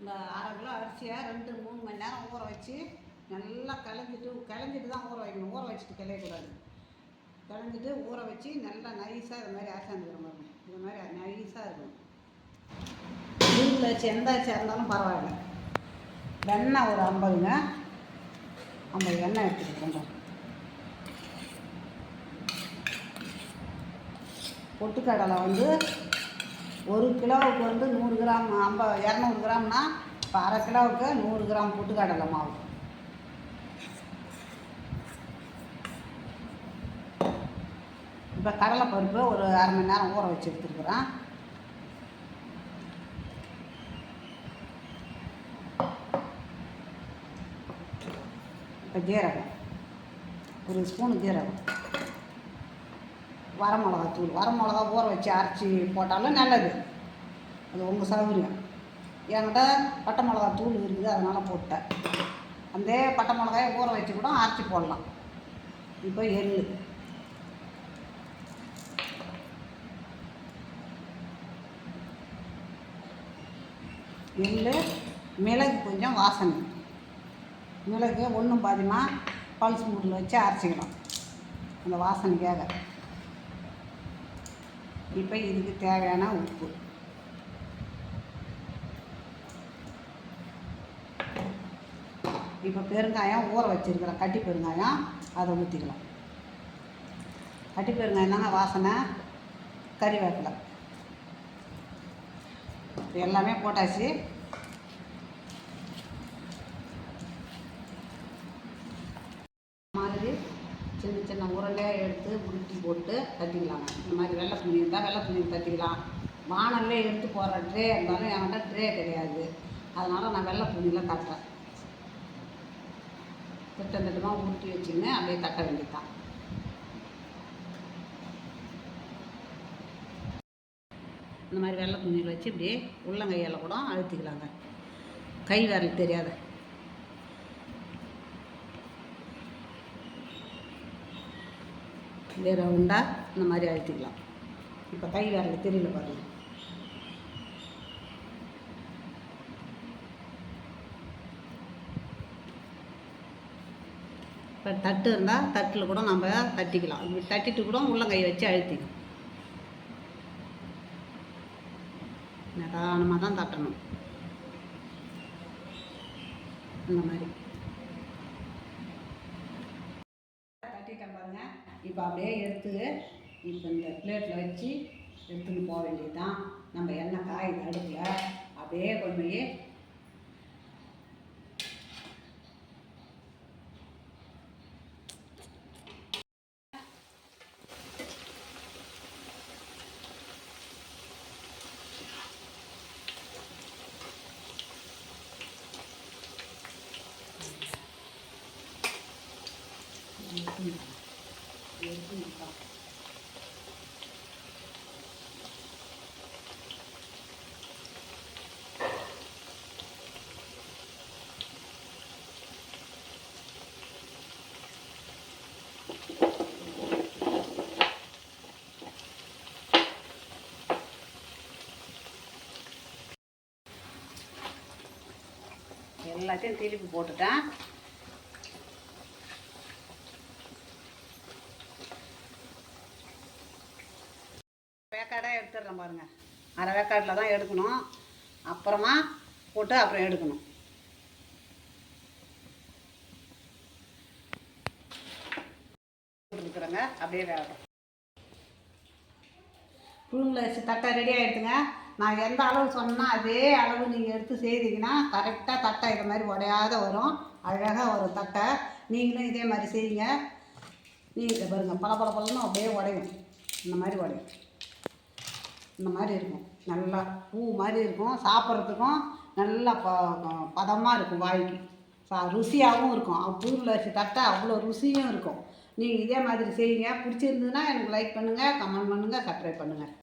இந்த அரை கிலோ அரிசியை ரெண்டு மூணு மணி நேரம் ஊற வச்சு நல்லா கலைஞ்சிட்டு கலைஞ்சிட்டு தான் ஊற வைக்கணும். ஊற வச்சுட்டு கிளையக்கூடாது. கலைஞ்சிட்டு ஊற வச்சு நல்லா நைஸாக இது மாதிரி அரைச்சாந்துக்கிற மாதிரி இது மாதிரி நைஸாக இருக்கும். வீட்டில் வச்சு எந்த அரிசியாக இருந்தாலும் பரவாயில்ல. வெண்ணெய் ஒரு ஐம்பதுங்க. ஐம்பது எண்ணெய் எடுத்துக்கிட்டு பொட்டுக்கடலை வந்து ஒரு கிலோவுக்கு வந்து நூறு கிராம் ஐம்பது இரநூறு கிராம்னா இப்போ அரை கிலோவுக்கு நூறு கிராம் புட்டுக்கடலை மாவு. இப்போ கடலைப்பருப்பு ஒரு அரை மணி நேரம் ஊற வச்சு எடுத்துருக்குறேன். இப்போ ஜீரகம் ஒரு ஸ்பூனு ஜீரகம். வரமிளகா தூள் வரமிளகா ஊற வச்சு அரைச்சி போட்டாலும் நல்லது. அது உங்கள் சௌகரியம். என்கிட்ட பட்டை மிளகா தூள் இருக்குது அதனால் போட்டேன். அந்த பட்டை மிளகாயை ஊற வச்சு கூட அரைச்சி போடலாம். இப்போ எள் எள் மிளகு கொஞ்சம் வாசனை. மிளகு ஒன்றும் பாதிமா பல்ஸ் மூட்டில் வச்சு அரைச்சிக்கலாம். அந்த வாசனைக்காக. இப்போ இதுக்கு தேவையான உப்பு. இப்போ பெருங்காயம் ஊற வச்சுருக்கிறோம் கட்டி பெருங்காயம் அதை ஊற்றிக்கலாம் கட்டி பெருங்காயம் தாங்க வாசனை கறிவேப்பிலை. எல்லாமே போட்டாச்சு மாதிரி சின்ன சின்ன உருண்டையாக எடுத்து உருட்டி போட்டு தட்டிக்கலாங்க இந்த மாதிரி வெள்ளை துணி இருந்தால் வெள்ளை துணி தட்டிக்கலாம் வானல்லே எடுத்து போடுற ட்ரே இருந்தாலும் என்கிட்ட ட்ரே கிடையாது. அதனால் நான் வெள்ளை துணியில் தட்டுறேன். திட்டம் திட்டமாக உருட்டி வச்சுன்னு அப்படியே தட்ட வேண்டியதுதான். இந்த மாதிரி வெள்ளை துணியில் வச்சு இப்படியே உள்ளங்கையால் கூட அழுத்திக்கலாங்க. கை விரல் தெரியாத. இதே ரவுண்டாக இந்த மாதிரி அழுத்திக்கலாம். இப்போ கை வரல தெரியல பாருங்கள் இப்போ தட்டு இருந்தால் தட்டில் கூட நம்ம தட்டிக்கலாம். இப்படி தட்டிட்டு கூட உள்ளங்கை வச்சு அழுத்திக்கலாம். நிதானமாக தான் தட்டணும். இந்த மாதிரி. இப்போ அப்படியே எடுத்து இப்போ இந்த பிளேட்டில் வச்சு எடுத்துன்னு போக வேண்டியதுதான். நம்ம எண்ணெய் காய் தடுக்கல அப்படியே கொண்டு போய் எடுத்துக்கலாம் எடுத்துக்கலாம் எல்லாத்தையும் திருப்பி போட்டுட்டேன். எடுக்கிறேன் பாருங்கள் அரை வேக்காடில் தான் எடுக்கணும். அப்புறமா போட்டு அப்புறம் எடுக்கணும். இருக்கிறேங்க அப்படியே வேகட்டும். புழுங்கல் அரிசி தட்டை ரெடி ஆகிடுதுங்க நான் எந்த அளவு சொன்னால் அதே அளவு நீங்கள் எடுத்து செய்தீங்கன்னா கரெக்டாக தட்டை இது மாதிரி உடையாத வரும். அழகாக வரும் தட்டை. நீங்களும் இதே மாதிரி செய்யுங்க. நீங்கள் பாருங்கள் பல பல பழமும் அப்படியே உடையும். இந்த மாதிரி உடையும். இந்த மாதிரி இருக்கும். நல்லா பூ மாதிரி இருக்கும். சாப்பிட்றதுக்கும் நல்லா ப பதமாக இருக்கும் வாய்க்கு. சா ருசியாகவும் இருக்கும். புழுங்கல் அரிசி தட்டை அவ்வளோ ருசியும் இருக்கும். நீங்கள் இதே மாதிரி செய்யுங்க. பிடிச்சிருந்ததுன்னா எனக்கு லைக் பண்ணுங்கள் கமெண்ட் பண்ணுங்கள் சப்ஸ்கிரைப் பண்ணுங்கள்